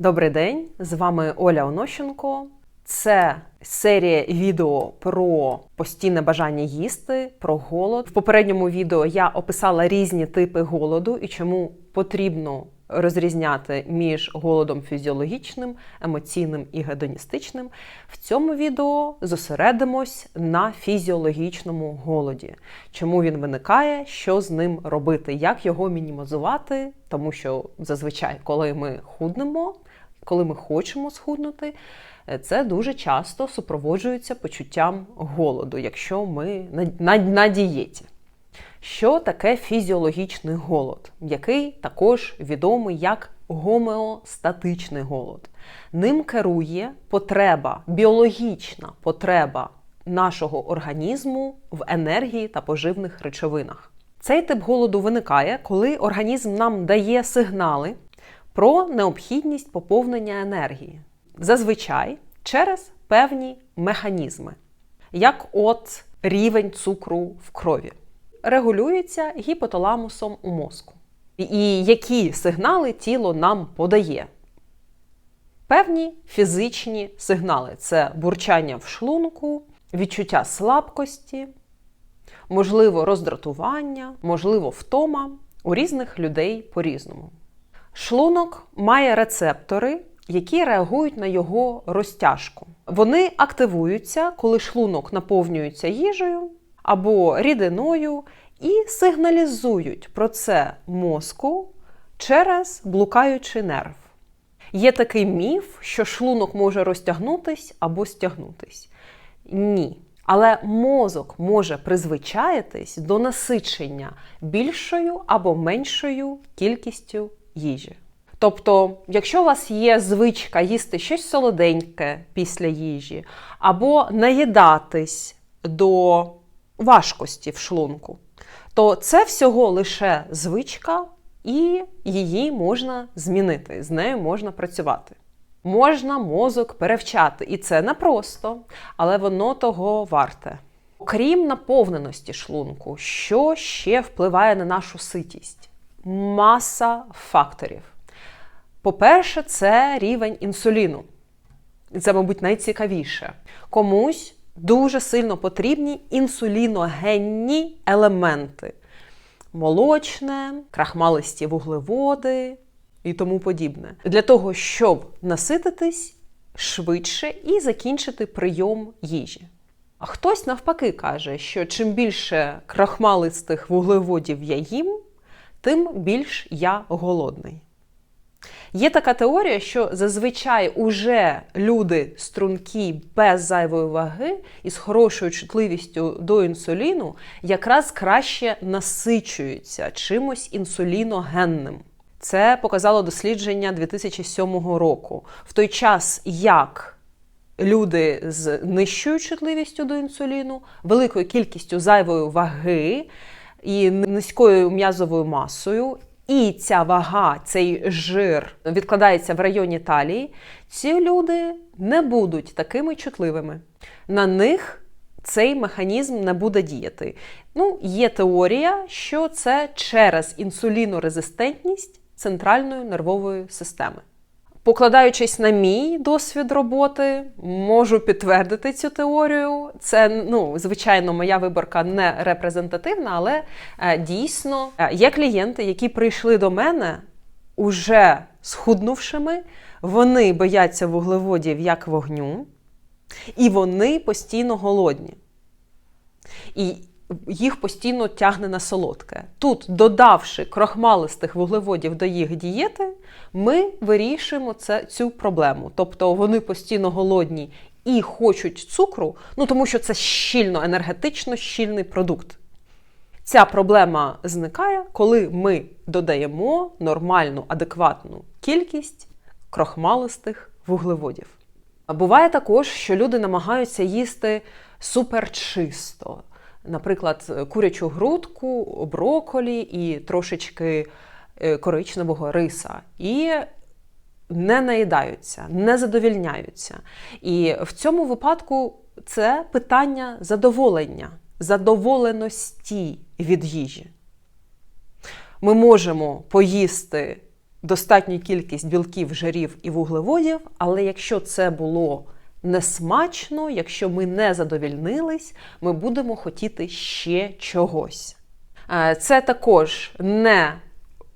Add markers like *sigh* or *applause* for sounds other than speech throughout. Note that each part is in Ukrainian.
Добрий день, з вами Оля Онощенко. Це серія відео про постійне бажання їсти, про голод. В попередньому відео я описала різні типи голоду і чому потрібно розрізняти між голодом фізіологічним, емоційним і гедоністичним. В цьому відео зосередимось на фізіологічному голоді. Чому він виникає, що з ним робити, як його мінімізувати, тому що зазвичай, коли ми худнемо, коли ми хочемо схуднути, е, це дуже часто супроводжується почуттям голоду, якщо ми на, на, на дієті. Що таке фізіологічний голод, який також відомий як гомеостатичний голод? Ним керує потреба, біологічна потреба нашого організму в енергії та поживних речовинах. Цей тип голоду виникає, коли організм нам дає сигнали про необхідність поповнення енергії, зазвичай через певні механізми, як от рівень цукру в крові, регулюється гіпоталамусом у мозку. І які сигнали тіло нам подає? Певні фізичні сигнали це бурчання в шлунку, відчуття слабкості, можливо, роздратування, можливо, втома у різних людей по-різному. Шлунок має рецептори, які реагують на його розтяжку. Вони активуються, коли шлунок наповнюється їжею або рідиною, і сигналізують про це мозку через блукаючий нерв. Є такий міф, що шлунок може розтягнутись або стягнутись. Ні. Але мозок може призвичаїтись до насичення більшою або меншою кількістю їжі. Тобто, якщо у вас є звичка їсти щось солоденьке після їжі, або наїдатись до важкості в шлунку, то це всього лише звичка, і її можна змінити, з нею можна працювати. Можна мозок перевчати, і це непросто, але воно того варте. Окрім наповненості шлунку, що ще впливає на нашу ситість? Маса факторів. По-перше, це рівень інсуліну. Це, мабуть, найцікавіше. Комусь дуже сильно потрібні інсуліногенні елементи: молочне, крахмалисті вуглеводи і тому подібне. Для того, щоб насититись швидше і закінчити прийом їжі. А хтось навпаки каже, що чим більше крахмалистих вуглеводів я їм, тим більш я голодний. Є така теорія, що зазвичай уже люди стрункі без зайвої ваги і з хорошою чутливістю до інсуліну якраз краще насичуються чимось інсуліногенним. Це показало дослідження 2007 року. В той час, як люди з нижчою чутливістю до інсуліну, великою кількістю зайвої ваги і низькою м'язовою масою, і ця вага, цей жир відкладається в районі талії, ці люди не будуть такими чутливими. На них цей механізм не буде діяти. Ну, Є теорія, що це через інсулінорезистентність центральної нервової системи. Покладаючись на мій досвід роботи, можу підтвердити цю теорію. Це, ну, звичайно, моя виборка не репрезентативна, але е, дійсно е, є клієнти, які прийшли до мене уже схуднувшими, вони бояться вуглеводів як вогню, і вони постійно голодні. І їх постійно тягне на солодке. Тут, додавши крохмалистих вуглеводів до їх дієти, ми вирішуємо це, цю проблему. Тобто вони постійно голодні і хочуть цукру, ну тому що це щільно енергетично щільний продукт. Ця проблема зникає, коли ми додаємо нормальну, адекватну кількість крохмалистих вуглеводів. Буває також, що люди намагаються їсти суперчисто наприклад, курячу грудку, броколі і трошечки е, коричневого риса. І не наїдаються, не задовільняються. І в цьому випадку це питання задоволення, задоволеності від їжі. Ми можемо поїсти достатню кількість білків, жирів і вуглеводів, але якщо це було несмачно, якщо ми не задовільнились, ми будемо хотіти ще чогось. Е, Це також не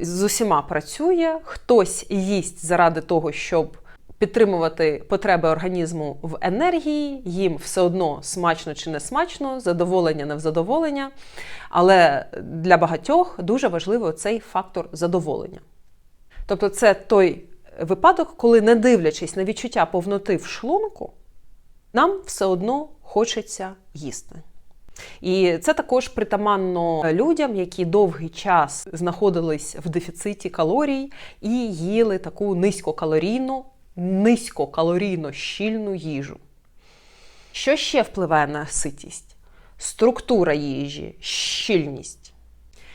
з усіма працює. Хтось їсть заради того, щоб підтримувати потреби організму в енергії, їм все одно смачно чи не смачно, задоволення, не задоволення. Але для багатьох дуже важливий цей фактор задоволення. Тобто, це той випадок, коли, не дивлячись на відчуття повноти в шлунку, нам все одно хочеться їсти. І це також притаманно людям, які довгий час знаходились в дефіциті калорій і їли таку низькокалорійну, низькокалорійно щільну їжу. Що ще впливає на ситість? Структура їжі, щільність.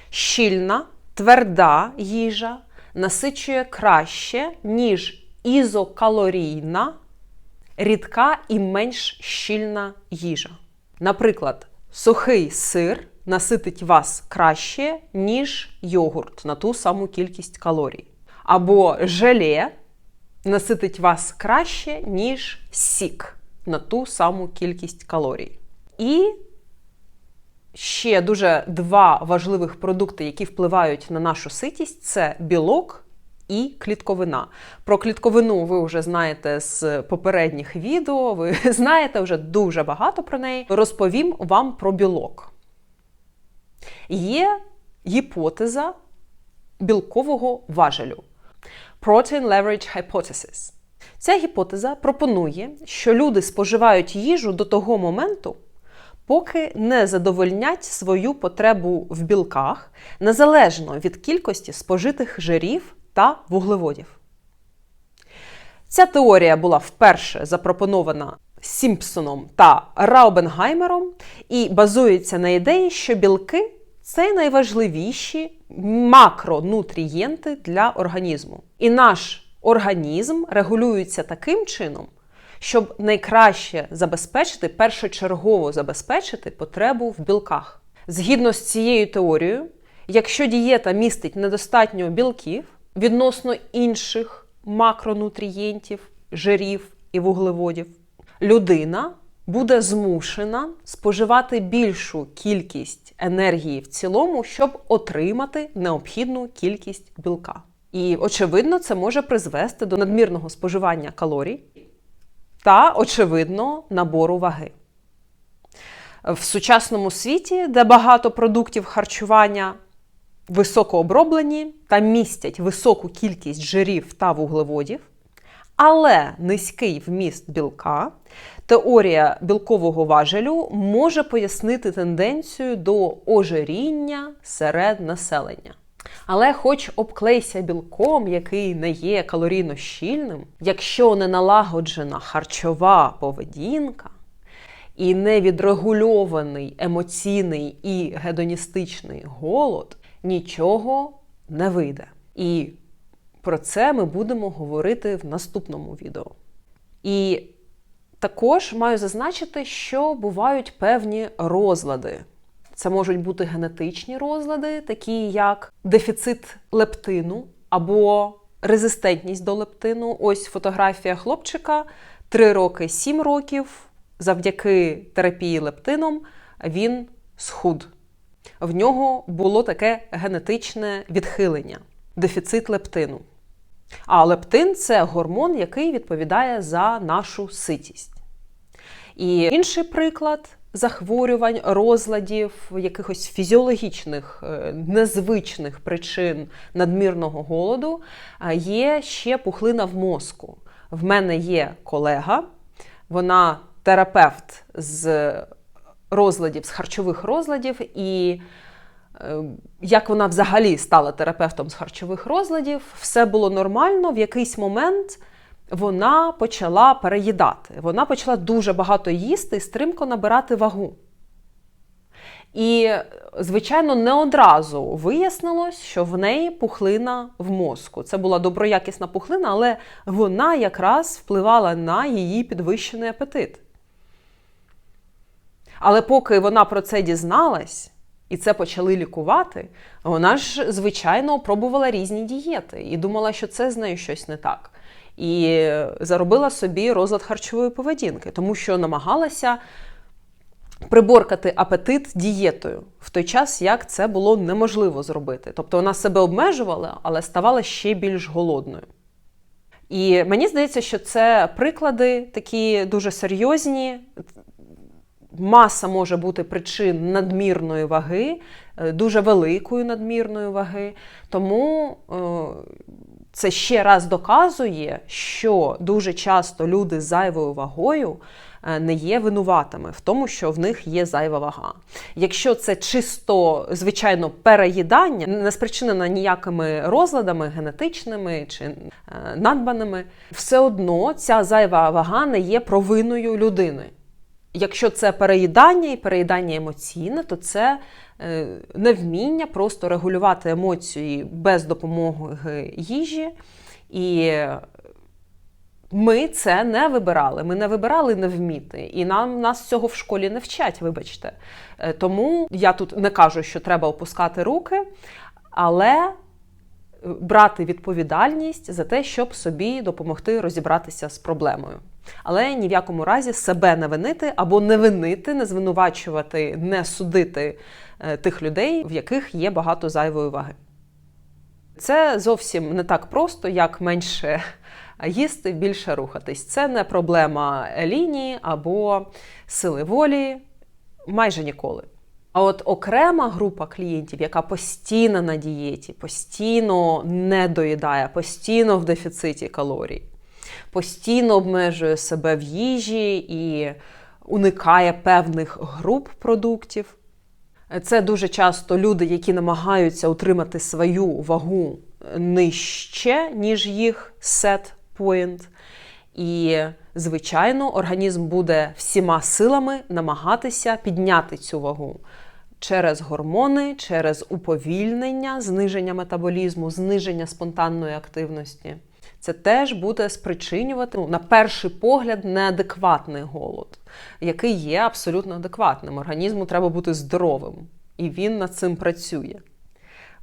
Щільна, тверда їжа насичує краще, ніж ізокалорійна, рідка і менш щільна їжа. Наприклад, сухий сир наситить вас краще, ніж йогурт на ту саму кількість калорій. Або желе наситить вас краще, ніж сік на ту саму кількість калорій. І ще дуже два важливих продукти, які впливають на нашу ситість, це білок і клітковина. Про клітковину ви вже знаєте з попередніх відео, ви *laughs* знаєте вже дуже багато про неї. Розповім вам про білок. Є гіпотеза білкового важелю. Protein Leverage Hypothesis. Ця гіпотеза пропонує, що люди споживають їжу до того моменту, поки не задовольнять свою потребу в білках незалежно від кількості спожитих жирів та вуглеводів. Ця теорія була вперше запропонована Сімпсоном та Раубенгаймером і базується на ідеї, що білки це найважливіші макронутрієнти для організму. І наш організм регулюється таким чином, щоб найкраще забезпечити, першочергово забезпечити потребу в білках. Згідно з цією теорією, якщо дієта містить недостатньо білків відносно інших макронутрієнтів, жирів і вуглеводів, людина буде змушена споживати більшу кількість енергії в цілому, щоб отримати необхідну кількість білка. І, очевидно, це може призвести до надмірного споживання калорій та, очевидно, набору ваги. В сучасному світі, де багато продуктів харчування високооброблені та містять високу кількість жирів та вуглеводів, але низький вміст білка, теорія білкового важелю може пояснити тенденцію до ожиріння серед населення. Але, хоч обклейся білком, який не є калорійно щільним, якщо не налагоджена харчова поведінка і не відрегульований емоційний і гедоністичний голод, нічого не вийде. І про це ми будемо говорити в наступному відео. І також маю зазначити, що бувають певні розлади. Це можуть бути генетичні розлади, такі як дефіцит лептину або резистентність до лептину. Ось фотографія хлопчика 3 роки, 7 років. Завдяки терапії лептином він схуд. В нього було таке генетичне відхилення дефіцит лептину. А лептин це гормон, який відповідає за нашу ситість. І інший приклад захворювань, розладів, якихось фізіологічних, е, незвичних причин надмірного голоду є ще пухлина в мозку. В мене є колега, вона терапевт з розладів, з харчових розладів, і е, як вона взагалі стала терапевтом з харчових розладів, все було нормально. В якийсь момент вона почала переїдати. Вона почала дуже багато їсти і стримко набирати вагу. І, звичайно, не одразу вияснилось, що в неї пухлина в мозку. Це була доброякісна пухлина, але вона якраз впливала на її підвищений апетит. Але поки вона про це дізналась, і це почали лікувати, вона ж, звичайно, пробувала різні дієти і думала, що це з нею щось не так. І заробила собі розлад харчової поведінки, тому що намагалася приборкати апетит дієтою в той час, як це було неможливо зробити. Тобто вона себе обмежувала, але ставала ще більш голодною. І мені здається, що це приклади такі дуже серйозні. Маса може бути причин надмірної ваги, е, дуже великої надмірної ваги. Тому е, це ще раз доказує, що дуже часто люди з зайвою вагою Е, не є винуватими в тому, що в них є зайва вага. Якщо це чисто, звичайно, переїдання, не спричинено ніякими розладами генетичними чи е, надбаними, все одно ця зайва вага не є провиною людини. Якщо це переїдання і переїдання емоційне, то це е, невміння просто регулювати емоції без допомоги їжі. І ми це не вибирали. Ми не вибирали не вміти, і нам нас цього в школі не вчать, вибачте. Е, тому я тут не кажу, що треба опускати руки, але е, брати відповідальність за те, щоб собі допомогти розібратися з проблемою. Але ні в якому разі себе не винити або не винити, не звинувачувати, не судити е, тих людей, в яких є багато зайвої ваги. Це зовсім не так просто, як менше *laughs* їсти, більше рухатись. Це не проблема лінії або сили волі майже ніколи. А от окрема група клієнтів, яка постійно на дієті, постійно не доїдає, постійно в дефіциті калорій, постійно обмежує себе в їжі і уникає певних груп продуктів. Це дуже часто люди, які намагаються утримати свою вагу нижче, ніж їх сет point. І, звичайно, організм буде всіма силами намагатися підняти цю вагу через гормони, через уповільнення, зниження метаболізму, зниження спонтанної активності. Це теж буде спричинювати, ну, на перший погляд, неадекватний голод, який є абсолютно адекватним. Організму треба бути здоровим, і він над цим працює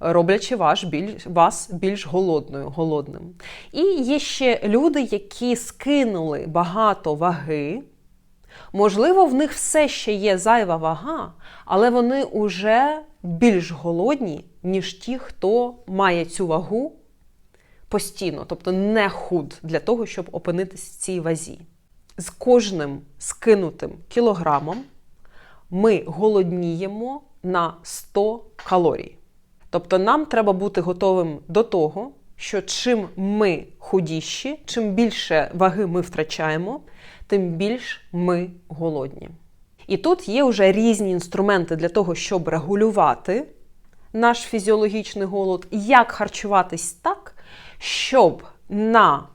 роблячи ваш більш, вас більш голодною, голодним. І є ще люди, які скинули багато ваги. Можливо, в них все ще є зайва вага, але вони вже більш голодні, ніж ті, хто має цю вагу постійно, тобто не худ для того, щоб опинитися в цій вазі. З кожним скинутим кілограмом ми голодніємо на 100 калорій. Тобто нам треба бути готовим до того, що чим ми худіші, чим більше ваги ми втрачаємо, тим більш ми голодні. І тут є вже різні інструменти для того, щоб регулювати наш фізіологічний голод, як харчуватись так, щоб на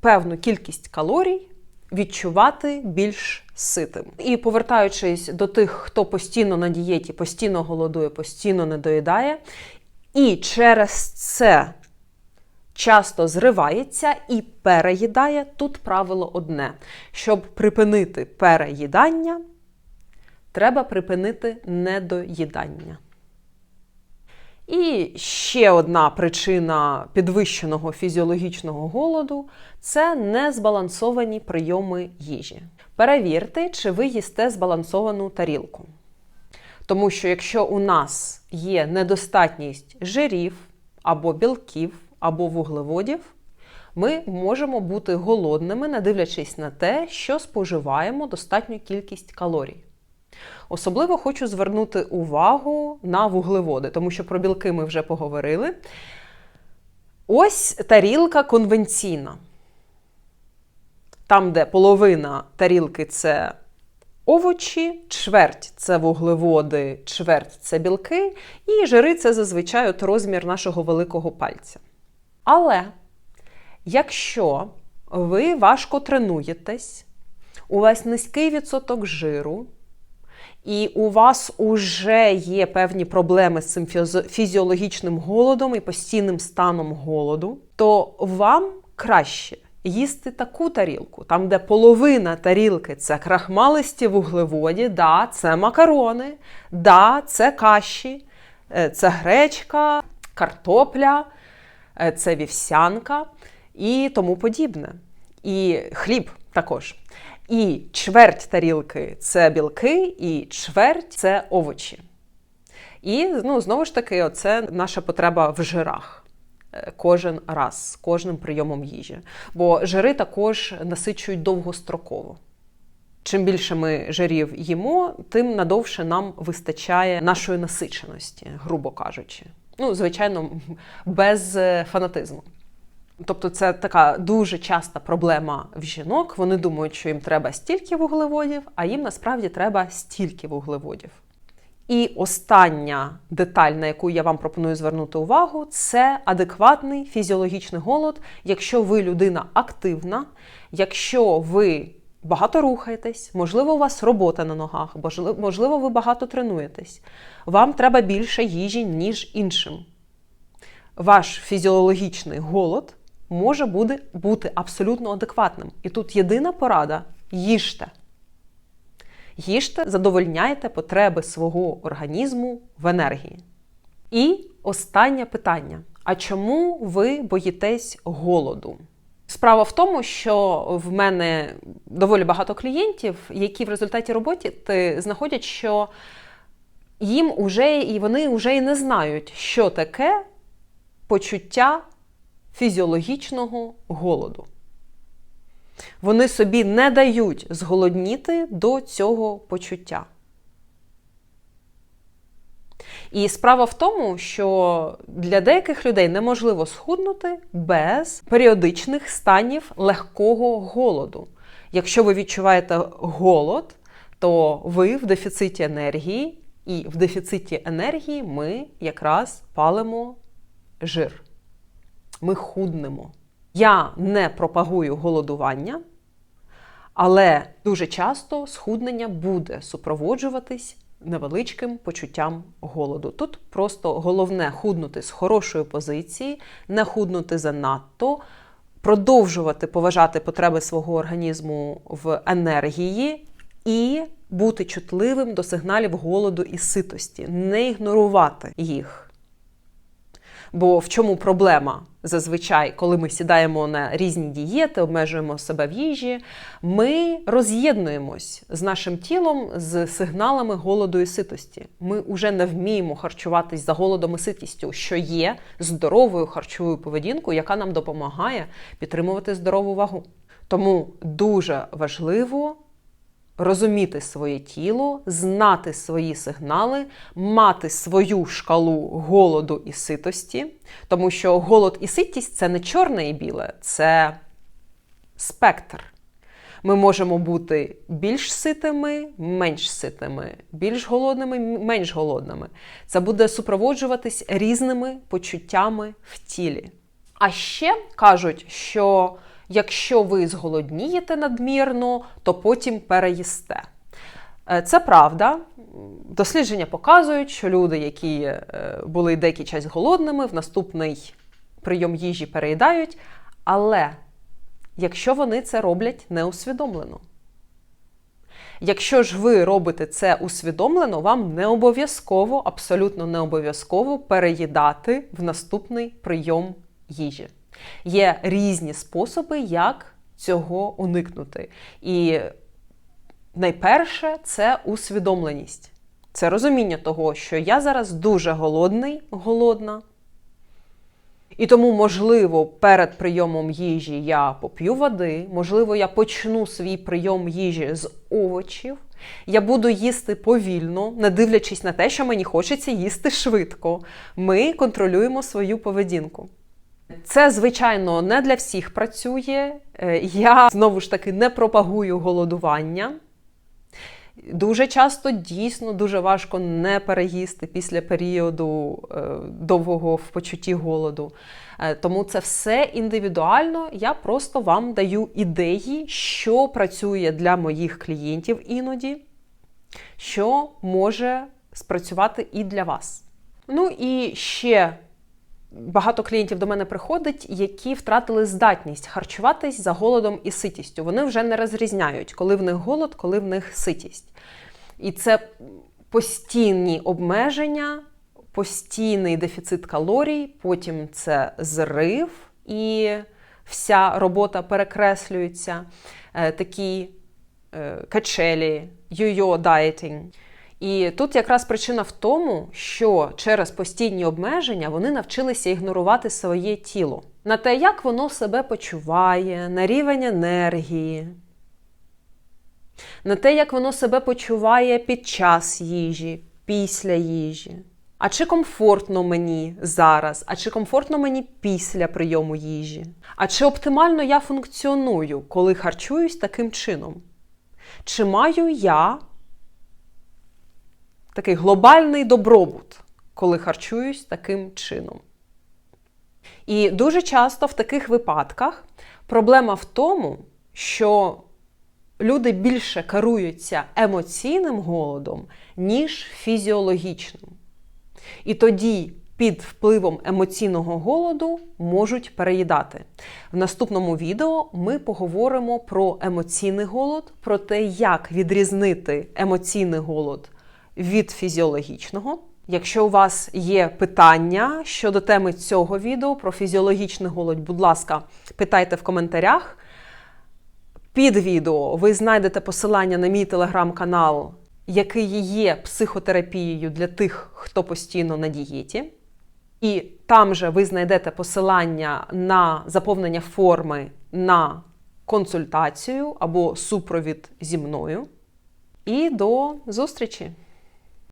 певну кількість калорій відчувати більш ситим. І повертаючись до тих, хто постійно на дієті, постійно голодує, постійно не доїдає, і через це часто зривається і переїдає, тут правило одне: щоб припинити переїдання, треба припинити недоїдання. І ще одна причина підвищеного фізіологічного голоду це незбалансовані прийоми їжі. Перевірте, чи ви їсте збалансовану тарілку. Тому що якщо у нас є недостатність жирів або білків, або вуглеводів, ми можемо бути голодними, не дивлячись на те, що споживаємо достатню кількість калорій. Особливо хочу звернути увагу на вуглеводи, тому що про білки ми вже поговорили. Ось тарілка конвенційна. Там, де половина тарілки це овочі, чверть це вуглеводи, чверть це білки, і жири це зазвичай от розмір нашого великого пальця. Але якщо ви важко тренуєтесь, у вас низький відсоток жиру, і у вас уже є певні проблеми з цим фізіологічним голодом і постійним станом голоду, то вам краще їсти таку тарілку, там, де половина тарілки це крахмалисті вуглеводі, да, це макарони, да, це каші, е, це гречка, картопля, е, це вівсянка і тому подібне. І хліб також. І чверть тарілки це білки, і чверть це овочі. І ну, знову ж таки, це наша потреба в жирах. Е, кожен раз, з кожним прийомом їжі. Бо жири також насичують довгостроково. Чим більше ми жирів їмо, тим надовше нам вистачає нашої насиченості, грубо кажучи. Ну, звичайно, *laughs* без е, фанатизму. Тобто, це така дуже часта проблема в жінок. Вони думають, що їм треба стільки вуглеводів, а їм насправді треба стільки вуглеводів. І остання деталь, на яку я вам пропоную звернути увагу, це адекватний фізіологічний голод, якщо ви людина активна, якщо ви багато рухаєтесь, можливо, у вас робота на ногах, можливо, ви багато тренуєтесь. Вам треба більше їжі, ніж іншим. Ваш фізіологічний голод може буде бути абсолютно адекватним. І тут єдина порада їжте. Їжте, задовольняйте потреби свого організму в енергії. І останнє питання: а чому ви боїтесь голоду? Справа в тому, що в мене доволі багато клієнтів, які в результаті роботи знаходять, що їм уже і вони вже і не знають, що таке почуття фізіологічного голоду. Вони собі не дають зголодніти до цього почуття. І справа в тому, що для деяких людей неможливо схуднути без періодичних станів легкого голоду. Якщо ви відчуваєте голод, то ви в дефіциті енергії, і в дефіциті енергії ми якраз палимо жир. Ми худнемо. Я не пропагую голодування, але дуже часто схуднення буде супроводжуватись невеличким почуттям голоду. Тут просто головне худнути з хорошої позиції, не худнути занадто, продовжувати поважати потреби свого організму в енергії і бути чутливим до сигналів голоду і ситості, не ігнорувати їх. Бо в чому проблема? Зазвичай, коли ми сідаємо на різні дієти, обмежуємо себе в їжі, ми роз'єднуємось з нашим тілом з сигналами голоду і ситості. Ми вже не вміємо харчуватись за голодом і ситістю, що є здоровою харчовою поведінкою, яка нам допомагає підтримувати здорову вагу. Тому дуже важливо розуміти своє тіло, знати свої сигнали, мати свою шкалу голоду і ситості, тому що голод і ситість це не чорне і біле, це спектр. Ми можемо бути більш ситими, менш ситими, більш голодними, менш голодними. Це буде супроводжуватись різними почуттями в тілі. А ще кажуть, що якщо ви зголоднієте надмірно, то потім переїсте. Е, це правда. Дослідження показують, що люди, які е, були деякий час голодними, в наступний прийом їжі переїдають. Але якщо вони це роблять неусвідомлено. Якщо ж ви робите це усвідомлено, вам не обов'язково, абсолютно не обов'язково переїдати в наступний прийом їжі. Є різні способи, як цього уникнути. І найперше це усвідомленість. Це розуміння того, що я зараз дуже голодний, голодна. І тому, можливо, перед прийомом їжі я поп'ю води, можливо, я почну свій прийом їжі з овочів. Я буду їсти повільно, не дивлячись на те, що мені хочеться їсти швидко. Ми контролюємо свою поведінку. Це, звичайно, не для всіх працює. Е, я знову ж таки не пропагую голодування. Дуже часто дійсно дуже важко не переїсти після періоду е, довгого в почутті голоду. Е, тому це все індивідуально. Я просто вам даю ідеї, що працює для моїх клієнтів іноді, що може спрацювати і для вас. Ну і ще Багато клієнтів до мене приходить, які втратили здатність харчуватись за голодом і ситістю. Вони вже не розрізняють, коли в них голод, коли в них ситість. І це постійні обмеження, постійний дефіцит калорій, потім це зрив, і вся робота перекреслюється. Е, Такі е, качелі, йо-йо дайетинг. І тут якраз причина в тому, що через постійні обмеження вони навчилися ігнорувати своє тіло на те, як воно себе почуває, на рівень енергії, на те, як воно себе почуває під час їжі, після їжі. А чи комфортно мені зараз, а чи комфортно мені після прийому їжі? А чи оптимально я функціоную, коли харчуюсь таким чином? Чи маю я такий глобальний добробут, коли харчуюсь таким чином? І дуже часто в таких випадках проблема в тому, що люди більше керуються емоційним голодом, ніж фізіологічним. І тоді під впливом емоційного голоду можуть переїдати. В наступному відео ми поговоримо про емоційний голод, про те, як відрізнити емоційний голод від фізіологічного. Якщо у вас є питання щодо теми цього відео про фізіологічний голод, будь ласка, питайте в коментарях. Під відео ви знайдете посилання на мій телеграм-канал, який є психотерапією для тих, хто постійно на дієті. І там же ви знайдете посилання на заповнення форми на консультацію або супровід зі мною. І до зустрічі!